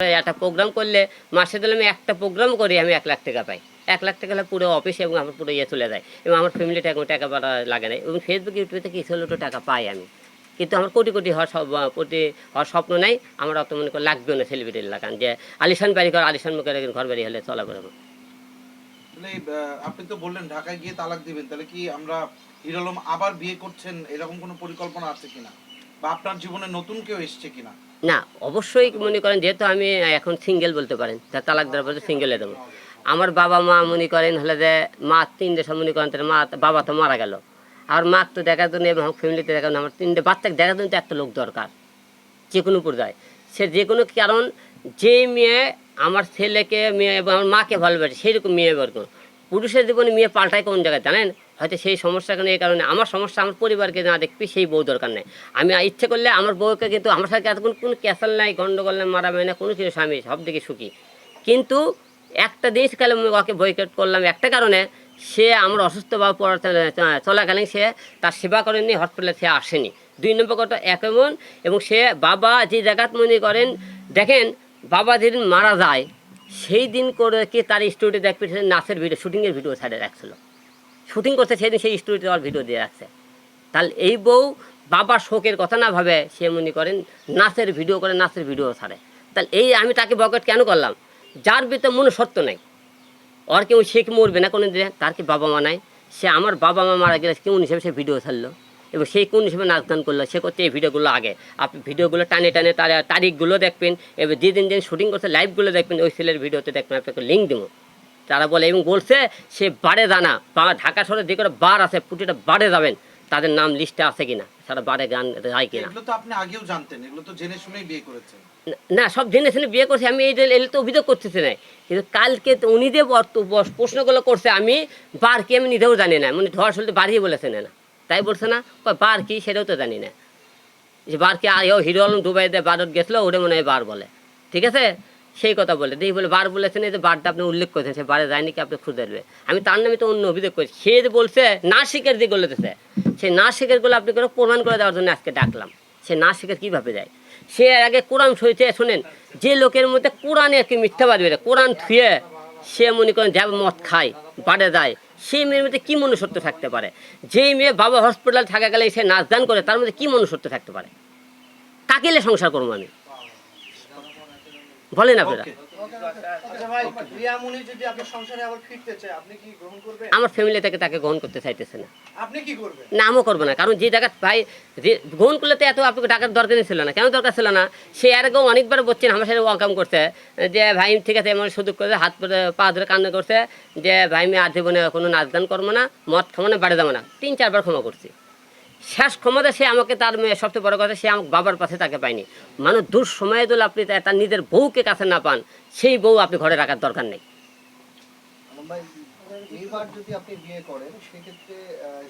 একটা প্রোগ্রাম করলে মাসে দিলে আমি একটা প্রোগ্রাম করি, আমি এক লাখ টাকা পাই। এক লাখ টাকা হলে পুরো অফিস এবং আমার পুরো ইয়ে চলে যায়। এবং আমার ফ্যামিলিটা এখন টাকা পাড়া লাগে না। এবং ফেসবুক ইউটিউবে কিছু হলেও তো টাকা পাই আমি। কিন্তু আমার কোটি কোটি হওয়ার কোটি হওয়ার স্বপ্ন নাই। আমার অত মনে করে লাগবেও না সেলিব্রিটির লাগান। যে আলিশান বাড়ি ঘর আলিশান মুখের ঘর বাড়ি হলে চলা বেরোবো আপনি তো বললেন ঢাকায় গিয়ে তালাক দিবেন। তাহলে কি আমরা হিরো আলম আবার বিয়ে করছেন? এরকম কোনো পরিকল্পনা আছে কিনা? বা আপনার জীবনে নতুন কেউ এসছে কিনা? না, অবশ্যই মনে করেন যেহেতু আমি এখন সিঙ্গেল বলতে পারেন তা তালাক দেওয়ার পরে সিঙ্গেলে দেবো আমার বাবা মা মনে করেন হলে যে মা তিনটে সব মনে করেন তার মা, বাবা তো মারা গেল। আর মা তো দেখার জন্য এবং ফ্যামিলিতে দেখার জন্য আমার তিনটে বাচ্চাকে দেখার জন্য তো একটা লোক দরকার, যে কোনো পর্যায়ে সে যে কোনো কারণ যে মেয়ে আমার ছেলেকে, মেয়ে এবং আমার মাকে ভালোবাসে সেরকম মেয়ে বের করুন পুরুষের জীবনে মেয়ে পাল্টায় কোন জায়গায়, জানেন? হয়তো সেই সমস্যা কারণে এই কারণে। আমার সমস্যা আমার পরিবারকে না দেখবি, সেই বউ দরকার নেই। আমি ইচ্ছে করলে আমার বউকে কিন্তু, আমার সাথে এতক্ষণ কোনো ক্যাসাল নাই, গন্ডগোল নাই, মারামারি না কোনো কিছু স্বামী সব দিকে সুখী। কিন্তু একটা জিনিস কালে ওকে বয়কট করলাম, একটা কারণে সে আমার অসুস্থ বা চলাকালীন সে তার সেবা করেনি হসপিটালে সে আসেনি। দুই নম্বর কথা এক এমন এবং সে বাবা যে জায়গাত মনে করেন, দেখেন বাবা যেদিন মারা যায় সেই দিন করে কি তার স্টুডিও দেখবে নাচের ভিডিও শুটিংয়ের ভিডিও ছাড়ে রাখছিল। শুটিং করতে সেদিন সেই স্টুডিওতে আমার ভিডিও দিয়ে রাখছে। তাহলে এই বউ বাবার শোকের কথা না ভাবে সে মনে করেন নাচের ভিডিও করে নাচের ভিডিও ছাড়ে। তাহলে এই আমি তাকে বকেট কেন করলাম? যার ভিতরে মনে সত্য নাই। ওর কেউ সে কি মরবে না কোনো দিনে তার কি বাবা মা নাই? সে আমার বাবা মা মারা গেলে কোন হিসেবে সে ভিডিও ছাড়লো? এবং সেই কোন হিসেবে নাচ গান করল সে করতে এই ভিডিওগুলো আগে। আপনি ভিডিওগুলো টানে টানে তার তারিখগুলো দেখবেন এবার যেদিন যেদিন শুটিং করছে লাইভগুলো দেখবেন ওই ছেলের ভিডিওতে দেখবেন আপনাকে লিঙ্ক দেবো। তারা বলে এবং বলছে সে বারে জানা বা ঢাকা শহরে যে কোনো বার আছে প্রতিটা বারে যাবেন। তাদের নাম লিস্টে আছে কিনা? তারা বারে গান যায় কিনা? এগুলো তো আপনি আগেও জানতেন এগুলো তো জেনে শুনেই বিয়ে করেছেন। না- সব জেনে শুনে বিয়ে করছে আমি এই যে এলে তো অভিযোগ করতেছি না। কিন্তু কালকে উনি যে প্রশ্নগুলো করছে আমি বার কি আমি নিজেও জানি না। মানে ধর শুনতে বাড়িয়ে বলেছে না তাই বলছে না বার কি সেটাও তো জানি না। যে বার কি আর এও হিরো আলম দুবাইতে বারত গেছিল ওটা মনে হয় বার বলে। ঠিক আছে? সেই কথা বলে। দেখি বলে, বার বলেছেন, এই যে বারটা আপনি উল্লেখ করেছেন, সে বারে যায়নি কি আপনি খুঁজে দেবে আমি তার নামে তো অন্য অভিযোগ করি সে যে বলছে না শিখের যে বলেছে সেই না শিখেরগুলো আপনি করে প্রমাণ করে দেওয়ার জন্য আজকে ডাকলাম। সে না শিখের কীভাবে যায়? সে এর আগে কোরআন সইতে শোনেন, যে লোকের মধ্যে কোরআনে একটি মিথ্যাবাদ বেরো কোরআন থুয়ে সে মনে করেন, যাবে মদ খায় বাড়ে যায়। সেই মেয়ের মধ্যে কী মনুষ্যত্ব থাকতে পারে? যেই মেয়ে বাবা হসপিটাল থাকা গেলে সে নাচ দান করে, তার মধ্যে কী মনুষ্যত্ব থাকতে পারে? কাকেলে সংসার করব আমি? গ্রহণ করবেন? আমার ফ্যামিলি থেকে তাকে গ্রহণ করতে চাইতেছে না। আপনি কি করবেন? না আমিও করব না কারণ যে জায়গা ভাই যে গ্রহণ করলে তো এত আপনাকে টাকার দরকারই ছিল না। কেন দরকার ছিল না? সে এর আগেও অনেকবার বলছেন আমার সাথে অকাম করছে যে ভাই ঠিক আছে এমন সুযোগ করে হাত পা ধরে কান্না করছে যে ভাই আমি আর জীবনে কোনো নাচ গান করব না মদ খাব না বাড়ি যাব না। তিন চারবার ক্ষমা করছি। শেষ ক্ষমতা সে আমাকে তার মেয়ে সবচেয়ে বড় কথা সে আমার বাবার পাশে তাকে পায়নি। মানুষ দূর সময়ে দিলে আপনি তার নিজের বউকে কাছে না পান সেই বউ আপনি ঘরে রাখার দরকার নেই। এইবার যদি আপনি বিয়ে করেন সেক্ষেত্রে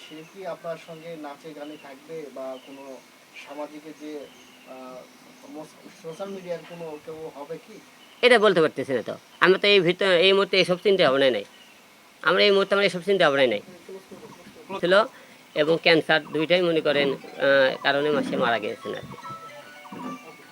সে কি আপনার সঙ্গে নাচে গানে থাকবে বা কোনো সামাজিকের যে সোশ্যাল মিডিয়ার কোনো কেউ হবে কি? এটা বলতে পারতেছি না তো। আমি তো এই ভিতরে এই মুহূর্তে এইসব চিন্তা ভাবনাই নাই। আমরা এই মুহূর্তে আমার এইসব চিন্তা ভাবনাই নাই। ছিল এবং ক্যান্সার দুইটাই মনে করেন কারণে মাসে মারা গিয়েছেন আর কি।